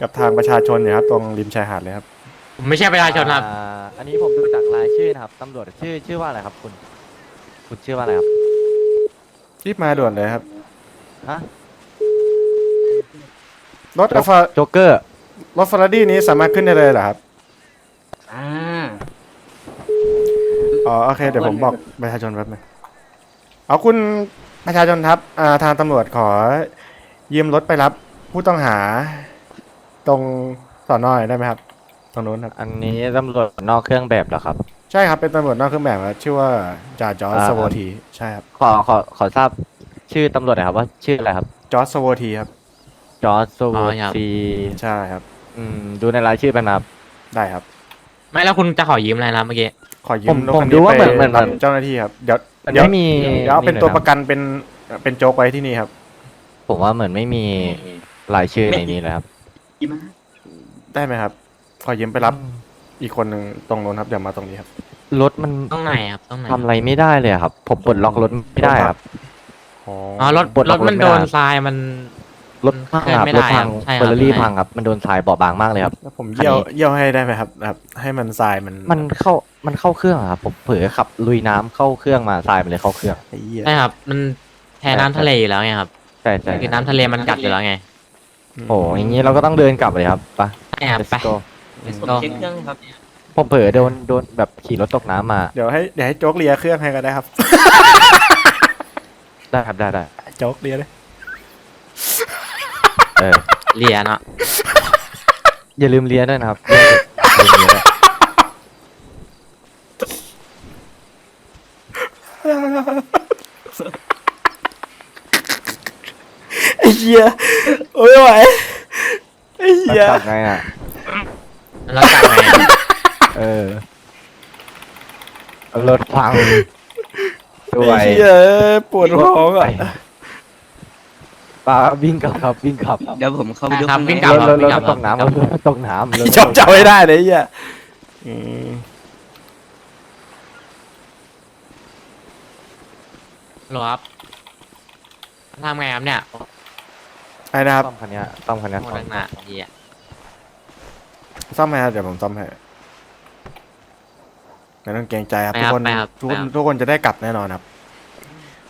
กับทางประชาชนเนี่ยครับตรงริมชายหาดเลยครับ ผมไม่ใช่ประชาชนครับ อ่าอันนี้ผมดูจากรายชื่อนะครับตำรวจชื่อชื่อว่าอะไรครับคุณ คุณชื่อว่าอะไรครับรีบมาด่วนเลยครับ ฮะรถฟาโจ๊กเกอร์รถฟาราดี้นี้สามารถขึ้นได้เลยเหรอครับ อ่า อ๋อโอเคเดี๋ยวผมบอกประชาชนแป๊บนึงเอาคุณประชาชนครับอ่าทางตำรวจขอยืมรถไปรับผู้ต้องหา ตรงสอนอยได้ไหมครับตรงนู้นครับ อันนี้ตำรวจนอกเครื่องแบบเหรอครับ ใช่ครับเป็นตำรวจนอกเครื่องแบบครับชื่อว่าจ่าจอร์จอ่าสโวทีใช่ครับขอขอขอทราบชื่อตำรวจหน่อยครับว่าชื่ออะไรครับจอร์จสโวทีครับจอร์จโซอ๋อครับ ซีใช่ครับ อืมดูในรายชื่อเป็นครับ ได้ครับ ไม่แล้วคุณจะขอยืมอะไรนะเมื่อกี้ขอยืผมมรถผมคันดูนี้ว่าไปเหมือนเหมือนรับเจ้าหน้าที่ครับเดี๋ยวมันเดี๋ยวไม่มีเดี๋ยวเอาเป็นลยตัวคปบระกันเป็นเป็นโจ๊กไว้ที่นี่ครับ ผมว่าเหมือนไม่มีรายชื่อในนี้เลยครับ กี่มาได้ไหมครับ ขอยืมไปรับอีกคนหนึ่งตรงนู้นครับ เดี๋ยวมาตรงนี้ครับ รถมันต้องไหนครับต้องไหนทำอะไรไม่ได้เลยอะครับ ผมปลดล็อกรถไม่ได้ครับ อ๋ออ๋อรถปลดล็รอกถมันรถไม่โดได้ นทรายมัน รถพังเคลื่อนครับไม่รได้ถพังครับใช่ครับเฟอร์รารี่ใช่ พังครับมันโดนทรายเบาะบางมากเลยครับ แล้วผมเยี่ยวอันนี้เยี่ยวให้ได้ไหมครับแบบให้มันทรายมันมันเข้ามันเข้าเครื่องอะครับผมเผลอขับลุยน้ำเข้าเครื่องมาทรายมันเลยเข้าเครื่อง ไอ้เหี้ยใช่ครับ มันแทนน้ำทะเลอยู่แล้วไงครับใช่ใช่คือน้ำทะเลมันกัดอยู่แล้วไง โอ้อย่างนี้เราก็ต้องเดินกลับเลยครับไปใช่ครับ let's ไป go let's ผม go เช็คเครื่องครับ ผมเผลอโดนโดนแบบขี่รถตกน้ำมาเดี๋ยวให้เดี๋ยวให้โจ๊กเลียเครื่องให้ก็ได้ครับ ได้ครับได้ได้โจ๊กเลียเลยเออเลียเนาะอย่าลืมเลี้ยด้วยนะครับอย่าลืมเลี้ยด้วย ไอ้เหี้ยโอ้ยไหวไอ้เหี้ยกลับไงอะ แล้วกลับไงอะเออรถพังด้วไอ้ยเหี้ยปวดท้องอะปลาวิ่งกลับครับวิ่งกลับเดี๋ยวผมเข้าไปดูครับข้างในวิ่งกลับรถรถรถวิ่งกลับตกน้ำรถตกน้ำรถชอบจับไม่ได้เลยไอ้เหี้ยอืมหรอครับทำไงครับเนี่ย ไอ้นะครับซ่อมคันเนี้ยซ่อมคันเนี้ยหมดแล้วนะเฮียซ่อมไหมครับเดี๋ยวผมซ่อมให้ไม่ต้องเกรงใจครับไปทุกครับคนไปครับทุกคนไปครับทุกคนจะได้กลับแน่นอนครับ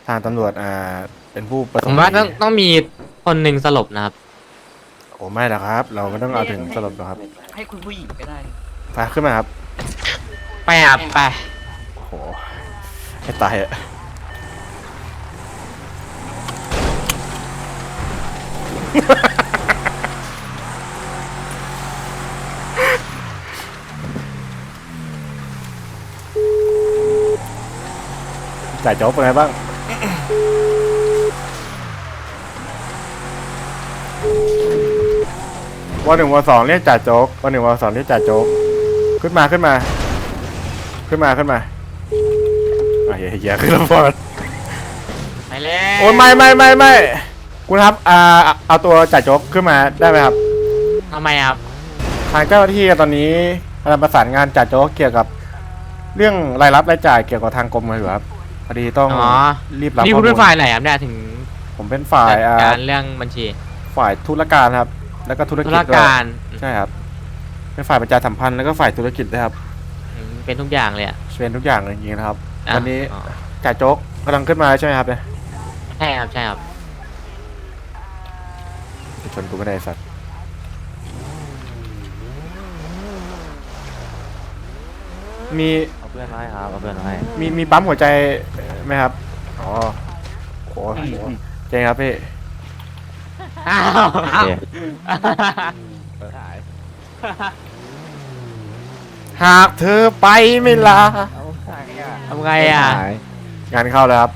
ทางตำรวจอ่าเป็นผู้ประสผงมค์ว่าต้องดีต้องมีคนหนึ่งสลบนะครับ โอ้ไม่หรอกครับ เราไม่ต้องเอาถึงสลบหรอกครับให้คุณผู้หญิงก็ได้ ไปขึ้นมาครับไปครับไปโอ้โหให้ตายอะ จ่ายโจ๊กเป็นไงบ้าง วันหนึ่งวันสองเรียกจ่าโจ๊กวันหนึ่งวันสองเรียกจ่าโจ๊กขึ้นมาขึ้นมา ขึ้นมาขึ้นมาอะเหี้ยเหี้ยขึ้นแล้วพอดไปแล้วโอ้ยไม่ไม่ไม่ไม่ คุณครับอ่าเอาตัวจ่าโจ๊กขึ้นมาได้ไหมครับทำไมครับ ทางเจ้าหน้าที่ตอนนี้กำลังประสานงานจ่าโจ๊กเกี่ยวกับ เรื่องรายรับรายจ่ายเกี่ยวกับทางกรมมาอยู่ครับพอดีต้องอ๋อ รีบรับนี่ข้คุอณมูเป็นลฝ่ายไหนครับเนี่ยถึงผมเป็นฝ่ายจัดอ่าการเรื่องบัญชีฝ่ายธุรการครับ แล้วก็ธุรธุกิจรด้วยการใช่ครับเป็นฝ่ายประชาสัมพันธ์แล้วก็ฝ่ายธุรกิจด้วยครับอืมเป็นทุกอย่างเลยอะเป็นทุกอย่างเลยจริงๆนะครับ อะวันนี้ อ๋อจ่าโจ๊กกำลังขึ้นมาใช่ไหมครับเนี่ยใช่ครับใช่ครับช นกูไม่ได้ไอ้สัตว์มีเอาเพื่อนมาให้ครับเอาเพื่อนมาให้มีมีปั๊มหัวใจไหมครับอ๋อโหโหเจ๊ครับพี่อ้าวโอเคหากเธอไปไม่ลาทำไงอะ งานเข้าแล้วครับ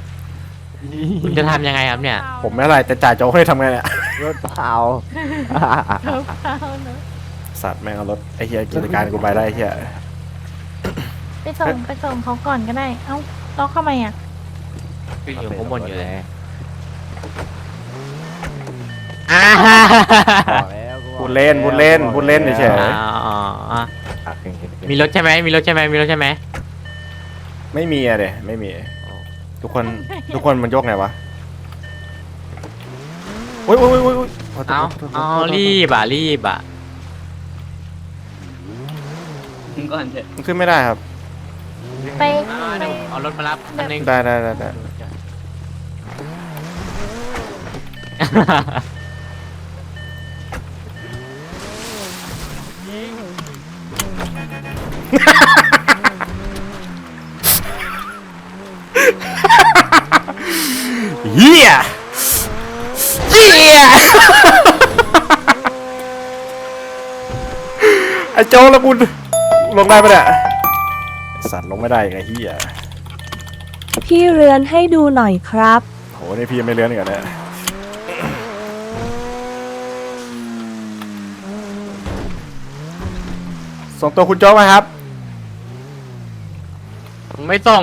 คุณจะทำยังไงครับเนี่ย ผมไม่อะไรแต่จ่ายโจ๊กให้ทำไงเนี่ย รถเปล่าสัตว์แม่งเอารถไอ้เหี้ยกิจการกูไปได้ไอ้เหี้ยไปส่งไปส่งเขาก่อนก็ได้ เอ้าล็อกเข้ามาอะอยู่ข้างบนอยู่เลยบอกแล้วกูพูดเล่นพูดเล่นพูดเล่นเฉยอ๋ออ๋ออ๋ออะเก่งๆๆมีรถใช่ไหมมีรถใช่ไหมมีรถใช่ไหมๆไม่มีอะเดไม่มี ทุกคนทุกคนมันยกไงวะโอ้โอ้ยโอ้ยโอ้ยเอาเอารีบอะรีบอะก่อนเถอะขึ้นไม่ได้ครับ ไปเอาดี๋ยวเอารถมารับอันหนึงได้ได้ได้ ไอ้โจ้แล้วกูลงได้ปะเนี่ยไอ้สัตว์ลงไม่ได้อีกไอ้เฮียพี่เรือนให้ดูหน่อยครับ โหนี่พี่ยังไม่เลื้อนอีกเหรอเนี่ยส่งตัวคุณโจ๊กมาครับผมไม่ส่ง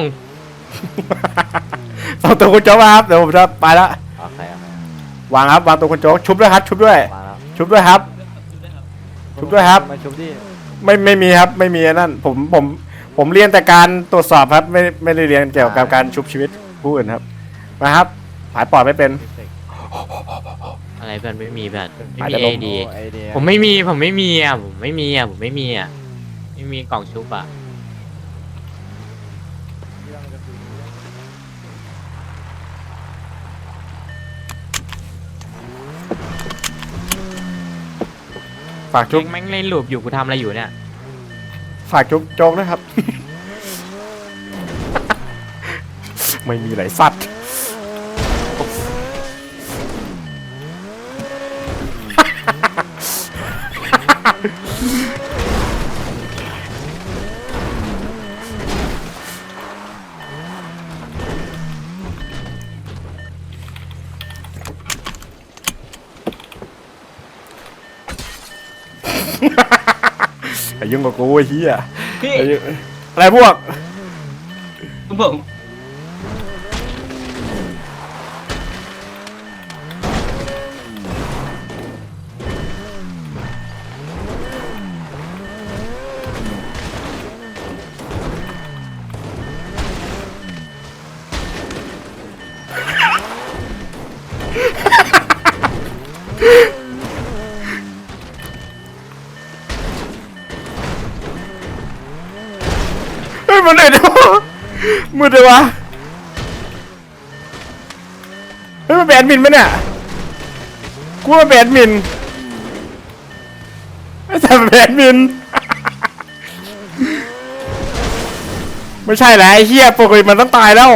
ส่งตัวคุณโจ๊กมาครับเดี๋ยวผมจะไปละโอเคโอเควางครับวางตัวคุณโจ๊กชุบด้วยครับ ชุบด้วยมาแล้วชุบด้วยครับ ชุบด้วยครับ มาชุบดิ ไม่ไม่มีครับไม่มีไอ้นั่นผมผมผมเรียนแต่การตรวจสอบครับ ไม่ไม่ได้เรียนเกี่ยวกับการชุบชีวิตผู้อื่นครับมาครับผายปอดไม่เป็น อะไรเพื่อนไม่มีเพื่อนไม่อาจมีจะเอลงดีโอ้ไอเดียผมไม่มีผมไม่มีอะผมไม่มีอะผมไม่มีอะไม่มีกล่องชุบอะากชุบแม่งเล่นลูปอยู่กูทำอะไรอยู่เนี่ยฝากจุ๊บโจ๊กด้วยครับ ไม่มีไหลสัตว์ อ้ยุ่งกับกูไอ้เหี้ยพี่ไอ้ยุ่งอะไรพวกผม มืดเลยวะ เฮ้ยมันแบนมินปะเนี่ย กูว่าแบนมิน ไม่ใช่แบนมิน ไม่ใช่แหละไอ้เหี้ยปกติมันต้องตายแล้ว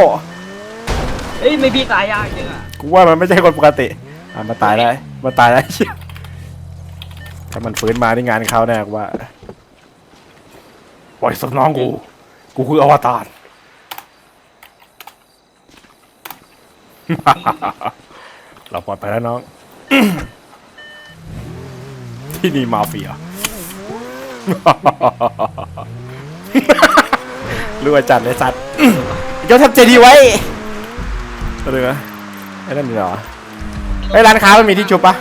เอ้ยไม่พี่ตายยากจังอะกูว่ามันไม่ใช่คนปกติ อะมันตายแล้วมันตายแล้วไอ้เหี้ยถ้ามันฟื้นมาที่งานเขาแน่กูว่าปล่อยสักน้องกู กูคืออวตาร เราปลอดภัยแล้วน้อง ที่นี่มาเฟียรู้ว่าจัดเลยสัตว์เจ้าทำใจดีไว้เรือไอ้นั่นเหรอไอ้ร้านค้ามันมีที่ชุบปะ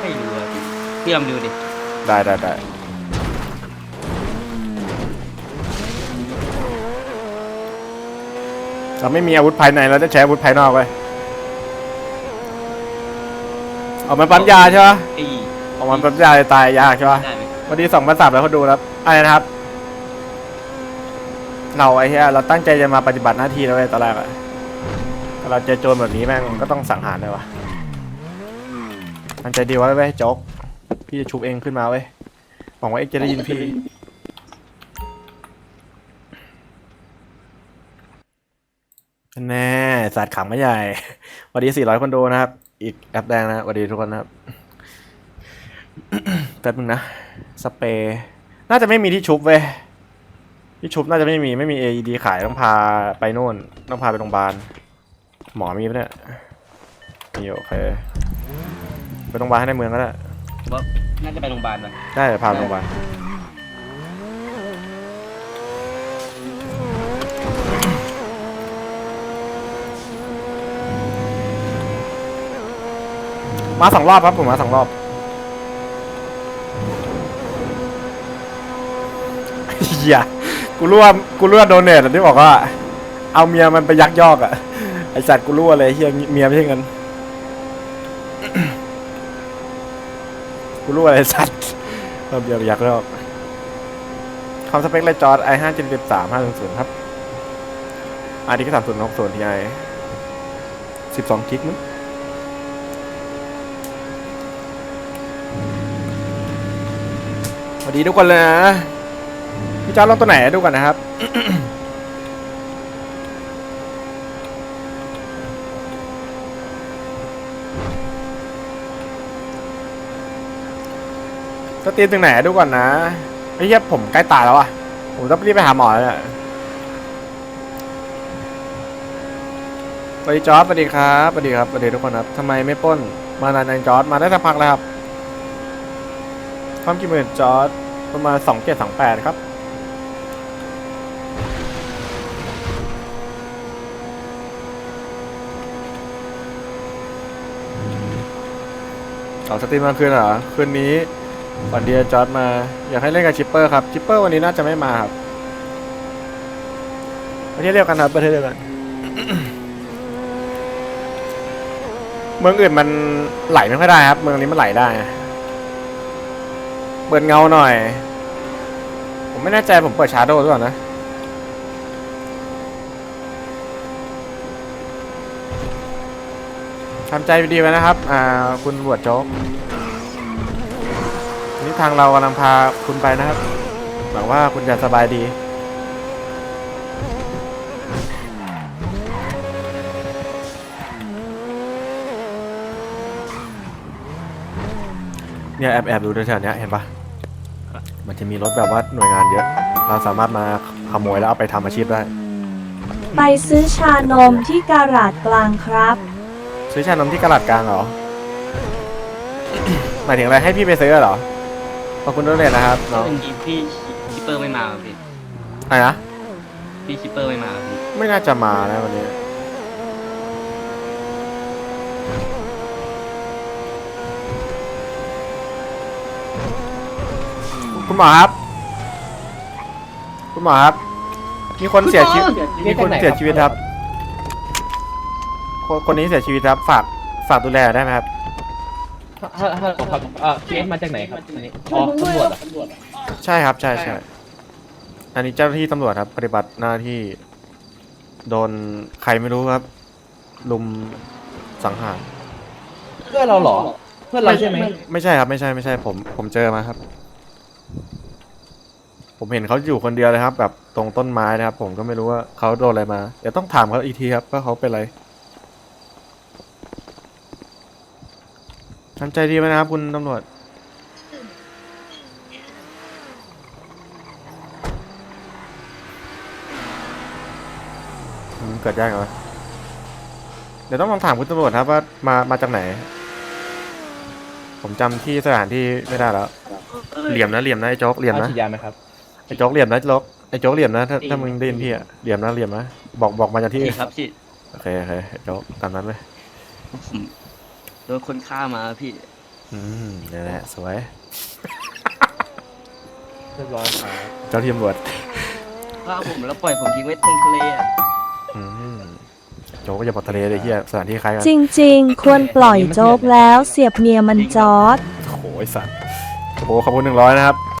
ไม่รู้อะพี่พี่ลองดูดิได้ได้ได้เราไม่มีอาวุธภายในเราจะใช้อาวุธภายนอกไว้ เอามันปั๊มยาใช่ปะไอ้เอามันปั๊มยาเลยตายยากใช่ปะได้ไหมวันนี้สองพันสามแล้วเขาดูแล้วอะไรนะครับ เราไอ้เหี้ยเราตั้งใจจะมาปฏิบัติหน้าที่แล้วเว้ยตอนแรกอะแต่เราเจอโจรแบบนี้แม่งก็ต้องสังหารเลยวะมันใจดีไว้เว้ยโจ๊กพี่จะชุบเองขึ้นมาเว้ยหวังว่าเอ็กจะได้ยินพี่ แน่สัตว์ขังไม่ใหญ่สวัสดี400คนดูนะครับ อีกแอปแดงนะสวัสดีทุกคนนะครับแป๊บนึงนะ สเปรย์น่าจะไม่มีที่ชุบเว้ยที่ชุบน่าจะไม่มีไม่มี AED ขายต้องพาไปโน่น ต้องพาไปโรงพยาบาล หมอมีปะเนี่ยมีโอเคไปโรงพยาบาลให้ในเมืองก็ได้ผมว่าน่าจะไปโรงพยาบาลว่ะได้เดี๋ยวพาไปโรงพยาบาล มาสองรอบครับผมมาสองรอบเฮียกูรู้ว่ากูรู้ว่าโดเนทที่บอกว่า เอาเมียมันไปยักยอกอะไอสัตว์กูรู้ว่าเลยเฮียเมียไม่ใช่เงินกูรู้อะไรสัตว์เอาเมียไปยักยอกคอมสเปคเลยจอร์ด i 5 7 3 5 0 0ครับ RD ก็3 0 6 0 Ti 12กิกมั้ง วัสดีทุกคนเลยนะพี่จอร์ดลงตัวไหนดูก่อนนะครับ สตรีมถึงไหนดูก่อนนะไอ้เหี้ยผมใกล้ตายแล้วอะ ผมต้องรีบไปหาหมอแล้วเนี่ยสวัสดีจอร์ดสวัสดีครับสวัสดีครับสวัสดีทุกคนครับทำไมไม่ป้น มานานยังจอร์ดมาได้สักพักแล้วครับความกี่หมื่นจอร์ด ประมาณสองเจ็ดสองแปดครับเอาสตรีมกลางคืนเหรอคืนนี้วันเดียจอร์ดมา อยากให้เล่นกับชิปเปอร์ครับชิปเปอร์วันนี้น่าจะไม่มาครับประเทศเดียวกันครับประเทศเดียวกัน เมืองอื่นมันไหลไม่ค่อยได้ครับ เมืองนี้มันไหลได้ เปิดเงาหน่อย ผมไม่แน่ใจผมเปิดชาร์โดว์ด้วยก่อนะ ทำใจดีไว้นะครับ อ่า คุณบวชโจ๊กนี่ทางเรากำลังพาคุณไปนะครับ หวังว่าคุณจะสบายดี เนี่ยแอบแอบดูแถวๆเนี้ยเห็นปะมันจะมีรถแบบว่าหน่วยงานเยอะ เราสามารถมาขโมยแล้วเอาไปทำอาชีพได้ ไปซื้อชานมที่กาลาดกลางครับ ซื้อชานมที่กระลาดกลางเหรอ หมายถึงอะไรให้พี่ไปซื้อเหรอ ขอบคุณด้วยเลยนะครับน้องจริงๆพี่ชิปเปอร์ไม่มาเหรอพี่อะไรนะ พี่ชิปเปอร์ไม่มาเหรอพี่ ไม่น่าจะมานะวันนี้ คุณหมอครับ คุณหมอครับ มีคนเสียชีวิต มีคนเสียชีวิตครับ คนคนนี้เสียชีวิตครับ ฝาก ฝากดูแลได้ไหมครับฮัลฮัลโหลครับเอ่อเคสมาจากไหนครับอันนี้อ๋อตำรวจเหรอใช่ครับ ใช่ใช่อันนี้เจ้าหน้าที่ตำรวจครับ ปฏิบัติหน้าที่ โดนใครไม่รู้ครับ ลุมสังหาร เพื่อนเราเหรอ เพื่อนเราใช่ไหม ไม่ใช่ครับ ไม่ใช่ ไม่ใช่ ผม ผมเจอมาครับ ผมเห็นเขาอยู่คนเดียวเลยครับ แบบตรงต้นไม้นะครับ ผมก็ไม่รู้ว่าเขาโดนอะไรมาเดี๋ยวต้องถามเขาอีกทีครับว่าเขาเป็นอะไรทำใจดีไหมนะครับคุณตำรวจเกิดยากเหรอเดี๋ยวต้องลองถามคุณตำรวจครับว่ามามาจากไหน ผมจำที่สถานที่ไม่ได้แล้ว เหลี่ยมนะเหลี่ยมนะไอ้โจ๊กเหลี่ยมนะ ฉีดยาไหมครับ อ้โจ๊กเหลี่ยมนะโจ๊กไอ้โจ๊กเหลี่ยมนะถ้าถ้ามึงได้ยินพี่อะเหลี่ยมนะเหลี่ยมนะบอกบอกมาจากที่พี่ครับพี่โอเคโอเคไอ้โจ๊กตามนั้นเลยผมโดนคนฆ่ามาพี่ อืมนี่แหละสวยเรียบร้อยครับเจ้าที่ตำรวจฆ่าผมแล้วปล่อยผมทิ้งไว้ตรงทะเลอะอืมโจ๊กก็อย่าบอกทะเลเลยเฮียสถานที่คล้ายกันจริงๆ ควรปล่อยโจ๊กแล้วเสียบเมียมันจอด โอ้โหไอ้สัตว์โอ้โหขอบคุณหนึ่งร้อยนะครับ